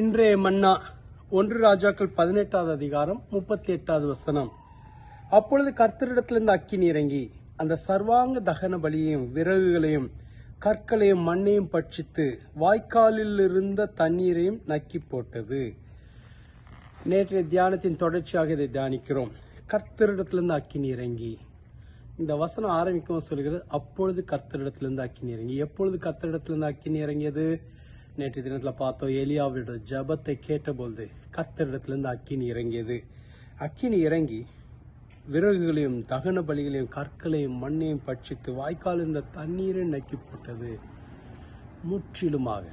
இன்றைய மன்னா ஒன்று ராஜாக்கள் பதினெட்டாவது அதிகாரம் முப்பத்தி எட்டாவது வசனம். அப்பொழுது கர்த்தரிடத்திலிருந்து அக்கினி இறங்கி அந்த சர்வாங்க தகன பலியையும் விறகுகளையும் கற்களையும் மண்ணையும் பட்சித்து வாய்க்காலில் இருந்த தண்ணீரையும் நக்கி போட்டது. நேற்றைய தியானத்தின் தொடர்ச்சியாக இதை தியானிக்கிறோம். கர்த்தரிடத்திலிருந்து அக்கினி இறங்கி இந்த வசனம் ஆரம்பிக்கவும் சொல்கிறது அப்பொழுது கர்த்தரிடத்திலிருந்து அக்கினி இறங்கி எப்பொழுது கர்த்தரிடத்திலிருந்து அக்கினி இறங்கியது நேற்று தினத்தில் பார்த்தோம் எலியாவோட ஜபத்தை கேட்டபொழுது கர்த்தரிடத்திலிருந்து அக்கினி இறங்கியது. அக்கினி இறங்கி விறகுகளையும் தகன பலிகளையும் கற்களையும் மண்ணையும் பட்சித்து வாய்க்கால் இருந்த தண்ணீரை நக்கி போட்டது. முற்றிலுமாக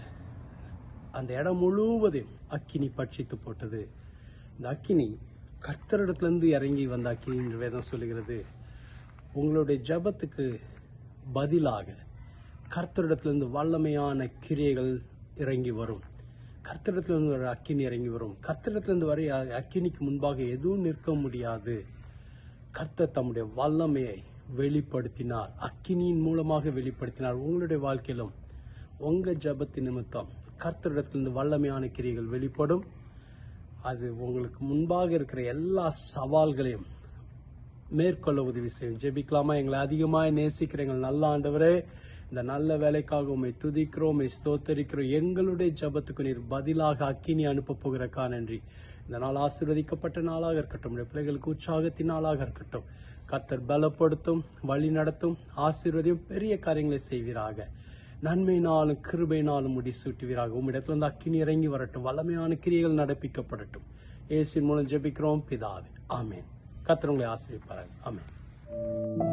அந்த இடம் முழுவதையும் அக்கினி பட்சித்து போட்டது. இந்த அக்கினி கர்த்தரிடத்துலேருந்து இறங்கி வந்த அக்கினி என்று வேதம் சொல்லுகிறது. உங்களுடைய ஜெபத்துக்கு பதிலாக கர்த்தரிடத்திலிருந்து வல்லமையான கிரியைகள் இறங்கி வரும். கர்த்தடத்திலிருந்து ஒரு அக்கினி இறங்கி வரும். கர்த்தடத்திலிருந்து வரை அக்கினிக்கு முன்பாக எதுவும் நிற்க முடியாது. கர்த்தர் தம்முடைய வல்லமையை வெளிப்படுத்தினார். அக்கினியின் மூலமாக வெளிப்படுத்தினார் உங்களுடைய வாழ்க்கையிலும். உங்க ஜபத்தின் நிமித்தம் கர்த்தரிடத்திலிருந்து வல்லமையான கிரிகள் வெளிப்படும். அது உங்களுக்கு முன்பாக இருக்கிற எல்லா சவால்களையும் மேற்கொள்ள உதவி செய்யும். ஜெபிக்கலாமா? எங்களை அதிகமாக நேசிக்கிற எங்கள் நல்ல ஆண்டவரே இந்த நல்ல வேலைக்காக உண்மை துதிக்கிறோம் உம்மை ஸ்தோத்தரிக்கிறோம். எங்களுடைய ஜெபத்துக்கு நீர் பதிலாக அக்கினி அனுப்ப போகிறக்கா நன்றி. இந்த நாள் ஆசீர்வதிக்கப்பட்ட நாளாக இருக்கட்டும் பிள்ளைகளுக்கு உற்சாகத்தின் நாளாக இருக்கட்டும். கத்தர் பலப்படுத்தும் வழி நடத்தும் ஆசீர்வதியும் பெரிய காரியங்களை செய்வீராக. நன்மையினாலும் கிருபையினாலும் முடி சூட்டுவீராக உம்மிடத்துல இருந்து அக்கினி இறங்கி வரட்டும் வல்லமையான கிரியைகள் நடப்பிக்கப்படட்டும். இயேசுவின் மூலம் ஜெபிக்கிறோம் பிதாவே. ஆமேன். கத்திரங்களை உங்களை ஆமேன்.